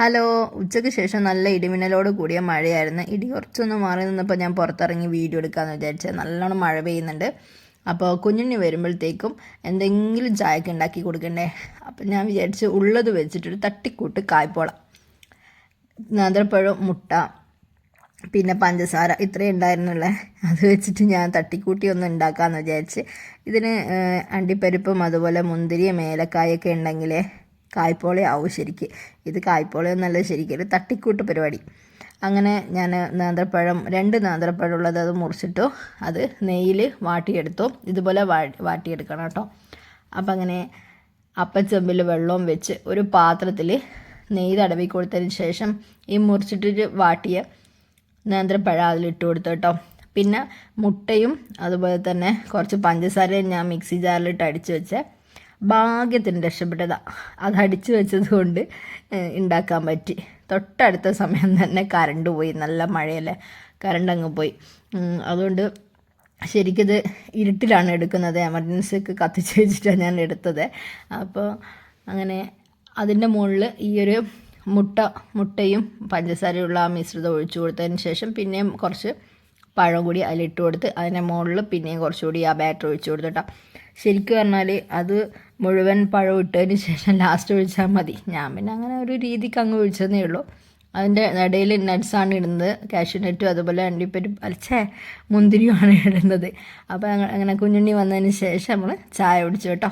Hello ഉച്ചയ്ക്ക് ശേഷം നല്ല ഇടിമിന്നലോട് കൂടിയ മഴയായിരുന്നു. ഇടി കുറച്ചൊന്ന് മാറി നിന്നപ്പോൾ ഞാൻ പുറത്തിറങ്ങി വീഡിയോ എടുക്കാമെന്ന് വിചാരിച്ചത് നല്ലോണം മഴ പെയ്യുന്നുണ്ട്. അപ്പോൾ കുഞ്ഞുണ്ണി വരുമ്പോഴത്തേക്കും എന്തെങ്കിലും ചായക്ക് ഉണ്ടാക്കി കൊടുക്കണ്ടേ? അപ്പം ഞാൻ വിചാരിച്ച് ഉള്ളത് വെച്ചിട്ടൊരു തട്ടിക്കൂട്ട് കായ്പോള. നേന്ത്രപ്പഴം മുട്ട പിന്നെ പഞ്ചസാര ഇത്രയും ഉണ്ടായിരുന്നുള്ളേ. അത് വെച്ചിട്ട് ഞാൻ തട്ടിക്കൂട്ടി ഒന്ന് ഉണ്ടാക്കാമെന്ന് വിചാരിച്ച്. ഇതിന് അണ്ടിപ്പരിപ്പും അതുപോലെ മുന്തിരിയും ഏലക്കായൊക്കെ ഉണ്ടെങ്കിലേ കായ്പോള ആവും ശരിക്ക്. ഇത് കായ്പോളയൊന്നല്ല ശരിക്കും ഒരു തട്ടിക്കൂട്ട് പരിപാടി. അങ്ങനെ ഞാൻ നേന്ത്രപ്പഴം രണ്ട് നേന്ത്രപ്പഴം ഉള്ളത് അത് മുറിച്ചിട്ടു അത് നെയ്യിൽ വാട്ടിയെടുത്തു. ഇതുപോലെ വാ വാട്ടിയെടുക്കണം കേട്ടോ. അപ്പം അങ്ങനെ അപ്പച്ചെമ്പിൽ വെള്ളവും വെച്ച് ഒരു പാത്രത്തിൽ നെയ്യ് തടവി കൊടുത്തതിന് ശേഷം ഈ മുറിച്ചിട്ട് വാട്ടിയ നേന്ത്രപ്പഴം അതിലിട്ട് കൊടുത്തു കേട്ടോ. പിന്നെ മുട്ടയും അതുപോലെ തന്നെ കുറച്ച് പഞ്ചസാരയും ഞാൻ മിക്സി ജാറിലിട്ട് അടിച്ച് വെച്ച്. ഭാഗ്യത്തിന് രക്ഷപ്പെട്ടതാ. അത് അടിച്ചു വെച്ചത് കൊണ്ട് ഉണ്ടാക്കാൻ പറ്റി. തൊട്ടടുത്ത സമയം തന്നെ കറണ്ട് പോയി. നല്ല മഴയല്ലേ? കറണ്ട് അങ്ങ് പോയി അതുകൊണ്ട് ശരിക്കിത് ഇരുട്ടിലാണ് എടുക്കുന്നത്. എമർജൻസിക്ക് കത്തിച്ച് വെച്ചിട്ടാണ് ഞാൻ എടുത്തത്. അപ്പോൾ അങ്ങനെ അതിന്റെ മുകളിൽ ഈ ഒരു മുട്ട മുട്ടയും പഞ്ചസാരയുള്ള ആ മിശ്രിതം ഒഴിച്ചു കൊടുത്തതിന് ശേഷം പിന്നെയും കുറച്ച് പഴം കൂടി അതിലിട്ട് കൊടുത്ത് അതിന്റെ മുകളിൽ പിന്നെയും കുറച്ചുകൂടി ആ ബാറ്റർ ഒഴിച്ചു കൊടുത്തു കേട്ടോ. ശരിക്കും പറഞ്ഞാൽ അത് മുഴുവൻ പഴം ഇട്ടതിന് ശേഷം ലാസ്റ്റ് ഒഴിച്ചാൽ മതി. ഞാൻ പിന്നെ അങ്ങനെ ഒരു രീതിക്ക് അങ്ങ് ഒഴിച്ചതേ ഉള്ളൂ. അതിന്റെ ഇടയിൽ നട്ട്സാണ് ഇടുന്നത്. കാഷ്യൂ നട്ടും അതുപോലെ അണ്ടിപ്പറ്റും അലച്ചേ മുന്തിരിയുമാണ് ഇടുന്നത്. അപ്പോൾ അങ്ങനെ കുഞ്ഞുണ്ണി വന്നതിന് ശേഷം നമ്മൾ ചായ കുടിച്ചു കേട്ടോ.